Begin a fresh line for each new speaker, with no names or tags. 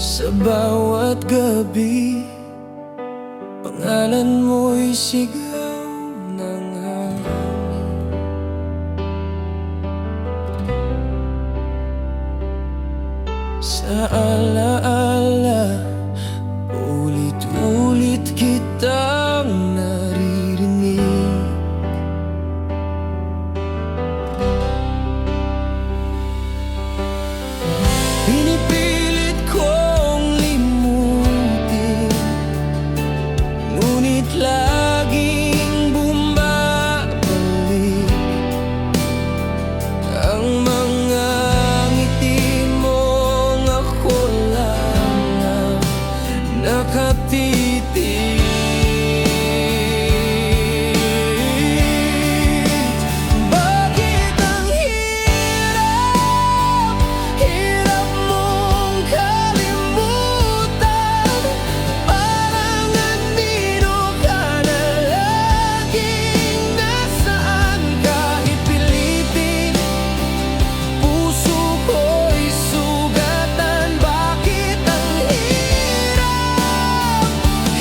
Sa bawat gabi Pangalan mo'y sigaw ng hangin. Sa alaala -ala,